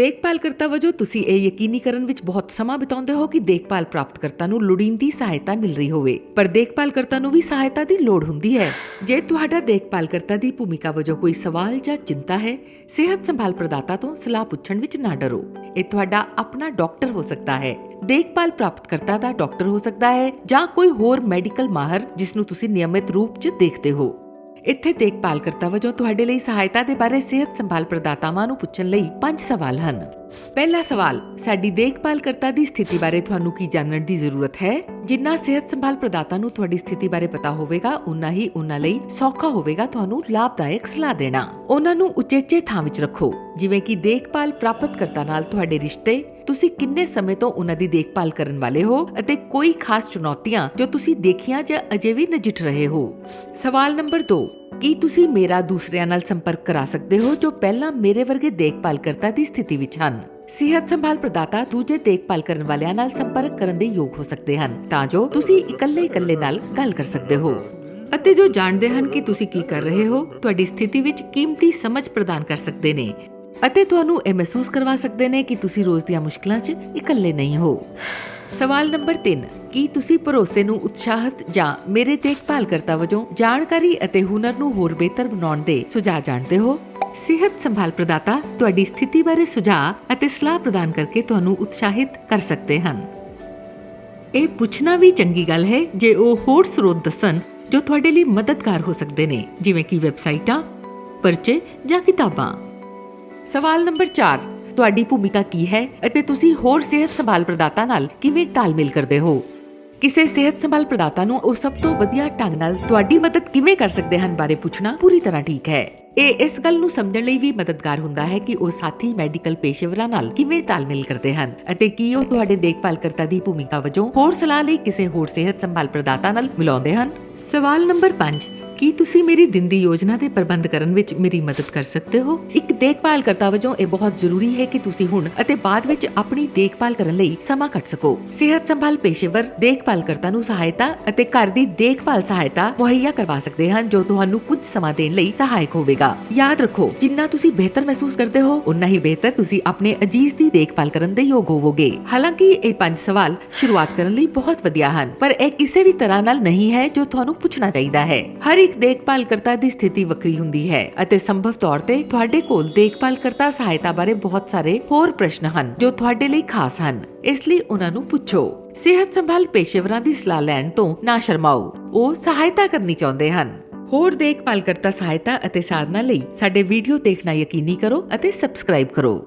ਦੇਖਭਾਲਕਰਤਾ ਵਜੋਂ ਤੁਸੀਂ ਇਹ ਯਕੀਨੀ ਕਰਨ ਵਿੱਚ ਬਹੁਤ ਸਮਾਂ ਬਿਤਾਉਂਦੇ ਹੋ ਕਿ ਦੇਖਭਾਲ ਪ੍ਰਾਪਤਕਰਤਾ ਨੂੰ ਲੋੜੀਂਦੀ ਸਹਾਇਤਾ ਮਿਲ ਰਹੀ ਹੋਵੇ। ਪਰ ਦੇਖਭਾਲਕਰਤਾ ਨੂੰ ਵੀ ਸਹਾਇਤਾ ਦੀ ਲੋੜ ਹੁੰਦੀ ਹੈ। ਜੇ ਤੁਹਾਡਾ ਦੇਖਭਾਲਕਰਤਾ ਦੀ ਭੂਮਿਕਾ ਵਜੋਂ ਕੋਈ ਸਵਾਲ ਜਾਂ ਚਿੰਤਾ ਹੈ, ਸਿਹਤ ਸੰਭਾਲ ਪ੍ਰਦਾਤਾ ਤੋਂ ਸਲਾਹ ਪੁੱਛਣ ਵਿੱਚ ਨਾ ਡਰੋ। ਇਹ ਤੁਹਾਡਾ ਆਪਣਾ ਡਾਕਟਰ ਹੋ ਸਕਦਾ ਹੈ। ਦੇਖਭਾਲ ਪ੍ਰਾਪਤਕਰਤਾ ਦਾ ਡਾਕਟਰ ਹੋ ਸਕਦਾ ਹੈ ਜਾਂ ਕੋਈ ਹੋਰ ਮੈਡੀਕਲ ਮਾਹਰ ਜਿਸ ਨੂੰ ਤੁਸੀਂ ਨਿਯਮਿਤ ਰੂਪ 'ਚ ਦੇਖਦੇ ਹੋ। ਇੱਥੇ ਦੇਖਭਾਲ ਕਰਤਾ ਵਜੋਂ ਤੁਹਾਡੇ ਲਈ ਸਹਾਇਤਾ ਦੇ ਬਾਰੇ ਸਿਹਤ ਸੰਭਾਲ ਪ੍ਰਦਾਤਾਵਾਂ ਨੂੰ ਪੁੱਛਣ ਲਈ ਪੰਜ ਸਵਾਲ ਹਨ। ਪਹਿਲਾ ਸਵਾਲ, ਸਾਡੀ ਦੇਖਭਾਲ ਕਰਤਾ ਦੀ ਸਥਿਤੀ ਬਾਰੇ ਤੁਹਾਨੂੰ ਕੀ ਜਾਣਨ ਦੀ ਜ਼ਰੂਰਤ ਹੈ? ਜਿੰਨਾ ਸਿਹਤ ਸੰਭਾਲ ਪ੍ਰਦਾਤਾ ਨੂੰ ਤੁਹਾਡੀ ਸਥਿਤੀ ਬਾਰੇ ਪਤਾ ਹੋਵੇਗਾ ਉਨਾ ਹੀ ਉਹਨਾਂ ਲਈ ਸੌਖਾ ਹੋਵੇਗਾ ਤੁਹਾਨੂੰ ਲਾਭਦਾਇਕ ਸਲਾਹ ਦੇਣਾ। ਉਹਨਾਂ ਨੂੰ ਉਚੇਚੇ ਥਾਂ ਵਿੱਚ ਰੱਖੋ, ਜਿਵੇਂ ਕਿ ਦੇਖਭਾਲ ਪ੍ਰਾਪਤਕਰਤਾ ਨਾਲ ਤੁਹਾਡੇ ਰਿਸ਼ਤੇ, ਤੁਸੀਂ ਕਿੰਨੇ ਸਮੇਂ ਤੋਂ ਉਹਨਾਂ ਦੀ ਦੇਖਭਾਲ ਕਰਨ ਵਾਲੇ ਹੋ ਅਤੇ ਕੋਈ ਖਾਸ ਚੁਣੌਤੀਆਂ ਜੋ ਤੁਸੀਂ ਦੇਖੀਆਂ ਜਾਂ ਅਜੇ ਵੀ ਨਜਿੱਠ ਰਹੇ ਹੋ। ਸਵਾਲ ਨੰਬਰ 2 ਕੀ ਤੁਸੀਂ ਮੇਰਾ ਦੂਸਰਿਆਂ ਨਾਲ ਸੰਪਰਕ ਕਰਾ ਸਕਦੇ ਹੋ ਜੋ ਪਹਿਲਾਂ ਮੇਰੇ ਵਰਗੇ ਦੇਖਭਾਲ ਕਰਤਾ ਦੀ ਸਥਿਤੀ ਵਿੱਚ ਹਨ? ਸਿਹਤ ਸੰਭਾਲ ਪ੍ਰਦਾਤਾ ਦੂਜੇ ਦੇਖਭਾਲ ਕਰਨ ਵਾਲਿਆਂ ਨਾਲ ਸੰਪਰਕ ਕਰਨ ਦੇ ਯੋਗ ਹੋ ਸਕਦੇ ਹਨ। ਤਾਂ ਜੋ ਤੁਸੀਂ ਇਕੱਲੇ-ਇਕੱਲੇ ਨਾਲ ਗੱਲ ਕਰ ਸਕਦੇ ਹੋ। ਅਤੇ ਜੋ ਜਾਣਦੇ ਹਨ ਕਿ ਤੁਸੀਂ ਕੀ ਕਰ ਰਹੇ ਹੋ, ਤੁਹਾਡੀ ਸਥਿਤੀ ਵਿੱਚ ਕੀਮਤੀ ਸਮਝ ਪ੍ਰਦਾਨ ਕਰ ਸਕਦੇ ਨੇ। ਅਤੇ ਤੁਹਾਨੂੰ ਇਹ ਮਹਿਸੂਸ ਕਰਵਾ ਸਕਦੇ ਨੇ ਕਿ ਤੁਸੀਂ ਰੋਜ਼ ਦੀਆਂ ਮੁਸ਼ਕਲਾਂ 'ਚ ਇਕੱਲੇ ਨਹੀਂ ਹੋ। ਸਵਾਲ ਨੰਬਰ 3 ਕੀ ਤੁਸੀਂ ਭਰੋਸੇ ਨੂੰ ਉਤਸ਼ਾਹਤ ਜਾਂ ਮੇਰੇ ਦੇਖਭਾਲ ਕਰਤਾ ਵਜੋਂ ਜਾਣਕਾਰੀ ਅਤੇ ਹੁਨਰ ਨੂੰ ਹੋਰ ਬਿਹਤਰ ਬਣਾਉਣ ਦੇ ਸੁਝਾਅ ਜਾਣਦੇ ਹੋ? ਸਿਹਤ ਸੰਭਾਲ ਪ੍ਰਦਾਤਾ ਤੁਹਾਡੀ ਸਥਿਤੀ ਬਾਰੇ ਸੁਝਾਅ ਅਤੇ ਸਲਾਹ ਪ੍ਰਦਾਨ ਕਰਕੇ ਤੁਹਾਨੂੰ ਉਤਸ਼ਾਹਿਤ ਕਰ ਸਕਦੇ ਹਨ। ਇਹ ਪੁੱਛਣਾ ਵੀ ਚੰਗੀ ਗੱਲ ਹੈ ਜੇ ਉਹ ਹੋਰ ਸਰੋਤ ਦੱਸਣ ਜੋ ਤੁਹਾਡੇ ਲਈ ਮਦਦਗਾਰ ਹੋ ਸਕਦੇ ਨੇ, ਜਿਵੇਂ ਕਿ ਵੈਬਸਾਈਟਾਂ, ਪਰਚੇ ਜਾਂ ਕਿਤਾਬਾਂ। ਸਵਾਲ ਨੰਬਰ 4 ਤੁਹਾਡੀ ਭੂਮਿਕਾ ਕੀ ਹੈ ਅਤੇ ਤੁਸੀਂ ਹੋਰ ਸਿਹਤ ਸੰਭਾਲ ਪ੍ਰਦਾਤਾ ਨਾਲ ਕਿਵੇਂ ਤਾਲਮੇਲ ਕਰਦੇ ਹੋ? ਕਿਸੇ ਸਿਹਤ ਸੰਭਾਲ ਪ੍ਰਦਾਤਾ ਨੂੰ ਉਹ ਸਭ ਤੋਂ ਵਧੀਆ ਢੰਗ ਨਾਲ ਤੁਹਾਡੀ ਮਦਦ ਕਿਵੇਂ ਕਰ ਸਕਦੇ ਹਨ ਬਾਰੇ ਪੁੱਛਣਾ ਪੂਰੀ ਤਰ੍ਹਾਂ ਠੀਕ ਹੈ। ਇਹ ਇਸ ਗੱਲ ਨੂੰ ਸਮਝਣ ਲਈ ਵੀ ਮਦਦਗਾਰ ਹੁੰਦਾ ਹੈ ਕਿ ਉਹ ਸਾਥੀ ਮੈਡੀਕਲ ਪੇਸ਼ੇਵਰਾਂ ਨਾਲ ਕਿਵੇਂ ਤਾਲਮੇਲ ਕਰਦੇ ਹਨ ਅਤੇ ਕੀ ਉਹ ਤੁਹਾਡੇ ਦੇਖਭਾਲ ਕਰਤਾ ਦੀ ਭੂਮਿਕਾ ਵਜੋਂ ਹੋਰ ਸਲਾਹ ਲਈ ਕਿਸੇ ਹੋਰ ਸਿਹਤ ਸੰਭਾਲ ਪ੍ਰਦਾਤਾ ਨਾਲ ਮਿਲਾਉਂਦੇ ਹਨ? ਸਵਾਲ ਨੰਬਰ 5 ਕੀ ਤੁਸੀਂ ਮੇਰੀ ਦਿਨ ਦੀ ਯੋਜਨਾ ਦੇ ਪ੍ਰਬੰਧ ਕਰਨ ਵਿੱਚ ਮੇਰੀ ਮਦਦ ਕਰ ਸਕਦੇ ਹੋ? ਇੱਕ ਦੇਖਭਾਲਕਰਤਾ ਵਜੋਂ ਇਹ ਬਹੁਤ ਜ਼ਰੂਰੀ ਹੈ ਕਿ ਤੁਸੀਂ ਹੁਣ ਅਤੇ ਬਾਅਦ ਵਿੱਚ ਆਪਣੀ ਦੇਖਭਾਲ ਕਰਨ ਲਈ ਸਮਾਂ ਕੱਢ ਸਕੋ। ਸਿਹਤ ਸੰਭਾਲ ਪੇਸ਼ੇਵਰ, ਦੇਖਭਾਲਕਰਤਾ ਨੂੰ ਸਹਾਇਤਾ ਅਤੇ ਘਰ ਦੀ ਦੇਖਭਾਲ ਸਹਾਇਤਾ ਮੁਹੱਈਆ ਕਰਵਾ ਸਕਦੇ ਹਨ, ਜੋ ਤੁਹਾਨੂੰ ਕੁਝ ਸਮਾਂ ਦੇਣ ਲਈ ਸਹਾਇਕ ਹੋਵੇਗਾ। ਯਾਦ ਰੱਖੋ, ਜਿੰਨਾ ਤੁਸੀਂ ਬਿਹਤਰ ਮਹਿਸੂਸ ਕਰਦੇ ਹੋ ਉਨਾ ਹੀ ਬਿਹਤਰ ਤੁਸੀਂ ਆਪਣੇ ਅਜੀਜ਼ ਦੀ ਦੇਖਭਾਲ ਕਰਨ ਦੇ ਯੋਗ ਹੋਵੋਗੇ। ਹਾਲਾਂਕਿ ਇਹ ਪੰਜ ਸਵਾਲ ਸ਼ੁਰੂਆਤ ਕਰਨ ਲਈ ਬਹੁਤ ਵਧੀਆ ਹਨ, ਪਰ ਇਹ ਕਿਸੇ ਵੀ ਤਰ੍ਹਾਂ ਨਾਲ ਨਹੀਂ ਹੈ ਜੋ ਤੁਹਾਨੂੰ ਪੁੱਛਣਾ ਚਾਹੀਦਾ ਹੈ। ਹਰ ਇੱਕ ਦੇਖਭਾਲ ਕਰਤਾ ਦੀ ਸਥਿਤੀ ਵੱਖਰੀ ਹੁੰਦੀ ਹੈ ਅਤੇ ਸੰਭਵ ਤੌਰ ਤੇ ਤੁਹਾਡੇ ਕੋਲ ਦੇਖਭਾਲਕਰਤਾ ਸਹਾਇਤਾ ਬਾਰੇ ਬਹੁਤ ਸਾਰੇ ਹੋਰ ਪ੍ਰਸ਼ਨ ਹਨ ਜੋ ਤੁਹਾਡੇ ਲਈ ਖਾਸ ਹਨ। ਇਸ ਲਈ ਉਹਨਾਂ ਨੂੰ ਪੁੱਛੋ। ਸਿਹਤ ਸੰਭਾਲ ਪੇਸ਼ੇਵਰਾਂ ਦੀ ਸਲਾਹ ਲੈਣ ਤੋਂ ਨਾ ਸ਼ਰਮਾਓ। ਉਹ ਸਹਾਇਤਾ ਕਰਨੀ ਚਾਹੁੰਦੇ ਹਨ। ਹੋਰ ਦੇਖਭਾਲ ਕਰਤਾ ਸਹਾਇਤਾ ਅਤੇ ਸਾਧਨਾ ਲਈ ਸਾਡੇ ਵੀਡੀਓ ਦੇਖਣਾ ਯਕੀਨੀ ਕਰੋ ਅਤੇ ਸਬਸਕ੍ਰਾਈਬ ਕਰੋ।